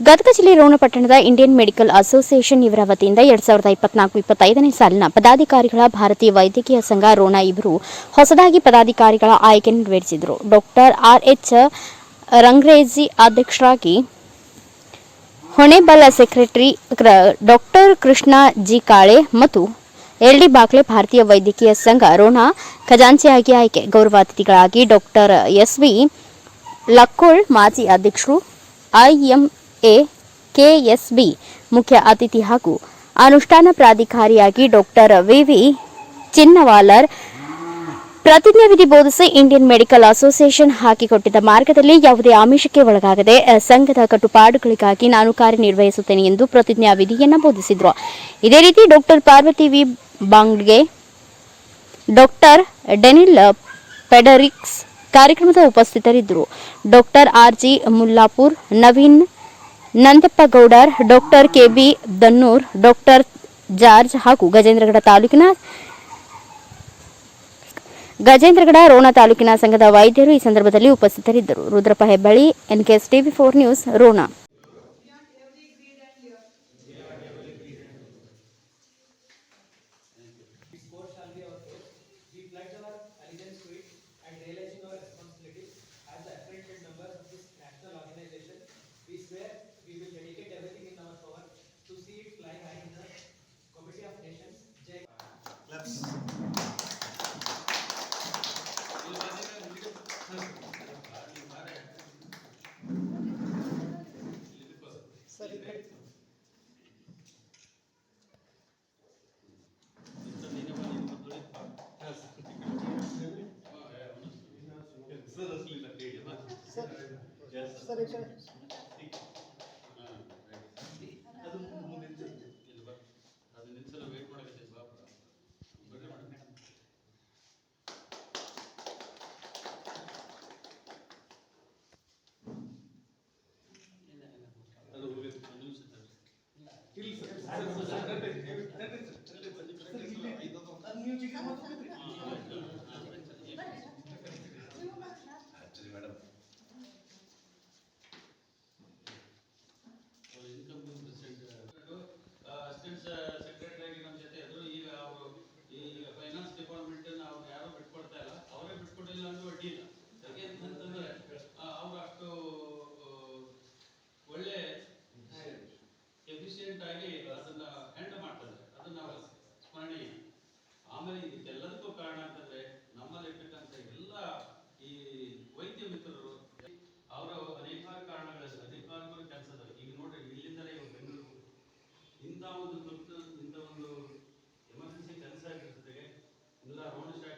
ಗದಗ ಜಿಲ್ಲೆ ರೋಣಪಟ್ಟಣದ Indian medical association ಇವರ ವತಿಯಿಂದ ಎರಡ್ ಸಾವಿರದ ಇಪ್ಪತ್ನಾಲ್ಕು, ಇಪ್ಪತ್ತೈದನೇ ಸಾಲಿನ ಪದಾಧಿಕಾರಿಗಳ ಭಾರತೀಯ ವೈದ್ಯಕೀಯ ಸಂಘ ರೋಣ ಇವರು ಹೊಸದಾಗಿ ಪದಾಧಿಕಾರಿಗಳ ಆಯ್ಕೆ ನೆರವೇರಿಸಿದರು. ಡಾಕ್ಟರ್ ಆರ್ ಎಚ್ ರಂಗ್ರೇಜಿ ಅಧ್ಯಕ್ಷರಾಗಿ ಹೊಣೆಬಲ ಸೆಕ್ರೆಟರಿ ಕ್ರ- ಡಾಕ್ಟರ್ ಕೃಷ್ಣ ಜಿ ಕಾಳೆ ಮತ್ತು ಎಲ್ ಡಿ ಬಾಕ್ಲೆ ಭಾರತೀಯ ವೈದ್ಯಕೀಯ ಸಂಘ ರೋಣ ಖಜಾಂಚಿಯಾಗಿ ಆಯ್ಕೆ. ಗೌರವಾತಿಥಿಗಳಾಗಿ ಡಾಕ್ಟರ್ ಎಸ್ ವಿ ಲಕ್ಕೋಳ್ ಮಾಜಿ ಅಧ್ಯಕ್ಷರು ಐಎಂಎ ಕೆಎಸ್ಬಿ ಮುಖ್ಯ ಅತಿಥಿ ಹಾಗೂ ಅನುಷ್ಠಾನ ಪ್ರಾಧಿಕಾರಿಯಾಗಿ ಡಾಕ್ಟರ್ ವಿವಿ ಚಿನ್ನವಾಲರ್ ಪ್ರತಿಜ್ಞಾ ವಿಧಿ ಬೋಧಿಸಿ ಇಂಡಿಯನ್ ಮೆಡಿಕಲ್ ಅಸೋಸಿಯೇಷನ್ ಹಾಕಿಕೊಟ್ಟಿದ್ದ ಮಾರ್ಗದಲ್ಲಿ ಯಾವುದೇ ಆಮಿಷಕ್ಕೆ ಒಳಗಾಗದೆ ಸಂಘದ ಕಟ್ಟುಪಾಡುಗಳಿಗಾಗಿ ನಾನು ಕಾರ್ಯನಿರ್ವಹಿಸುತ್ತೇನೆ ಎಂದು ಪ್ರತಿಜ್ಞಾ ವಿಧಿಯನ್ನು ಬೋಧಿಸಿದರು. ಇದೇ ರೀತಿ doctor Parvati V Bange, doctor Daniel Fredericks ಕಾರ್ಯಕ್ರಮದ ಉಪಸ್ಥಿತರಿದ್ದರು. Doctor R G Mullapur, Naveen Nandappa Gowder doctor K B Dannur doctor George ಹಾಗೂ ಗಜೇಂದ್ರಗಡ ತಾಲೂಕಿನ ಗಜೇಂದ್ರಗಡ ರೋಣ ತಾಲೂಕಿನ ಸಂಘದ ವೈದ್ಯರು ಈ ಸಂದರ್ಭದಲ್ಲಿ ಉಪಸ್ಥಿತರಿದ್ದರು. Rudrappa Hebballi, NKS TV four news, Ron. Yes. Sir इकडे सर सर इकडे ಸೆಕ್ರೆಟರಿ ಆಗಿ ನಮ್ಮ ಜೊತೆ ಇದ್ರು ಈಗ ಈ ಫೈನಾನ್ಸ್ ಡಿಪಾರ್ಟ್ಮೆಂಟ್ ಅವ್ರು ಯಾರು ಬಿಟ್ಕೊಡ್ತಾ ಇಲ್ಲ ಅವರೇ ಬಿಟ್ಕೊಟ್ಟಿಲ್ಲ ಅಂದ್ರೆ ಅಡ್ಡಿ ಇಲ್ಲ ಅಷ್ಟು ಒಳ್ಳೆ ಎಫಿಷಿಯೆಂಟ್ ಆಗಿ ಆಮೇಲೆ ಇದಕ್ಕೆಲ್ಲದಕ್ಕೂ ಕಾರಣ ಅಂತಂದ್ರೆ ನಮ್ಮಲ್ಲಿರ್ತಕ್ಕಂಥ ಎಲ್ಲ ಈ ವೈದ್ಯ ಮಿತ್ರರು, ಅವರ ಅನೇಕಾರು ಕಾರಣಗಳ ಅಧಿಕಾರಿಗಳು ಕೆಲಸದ ಈಗ ನೋಡ್ರಿ, ಇಲ್ಲಿಂದಲೇ ಇವಾಗ ಬೆಂಗಳೂರು. ಇಂಥ ಒಂದು ದೊಡ್ಡ ಇಂಥ ಒಂದು ಎಮರ್ಜೆನ್ಸಿ ಕೆಲಸ ಆಗಿರ್ತದೆ. ಎಲ್ಲ ರೋಡ್ ಸ್ಟಾರ್ಟ್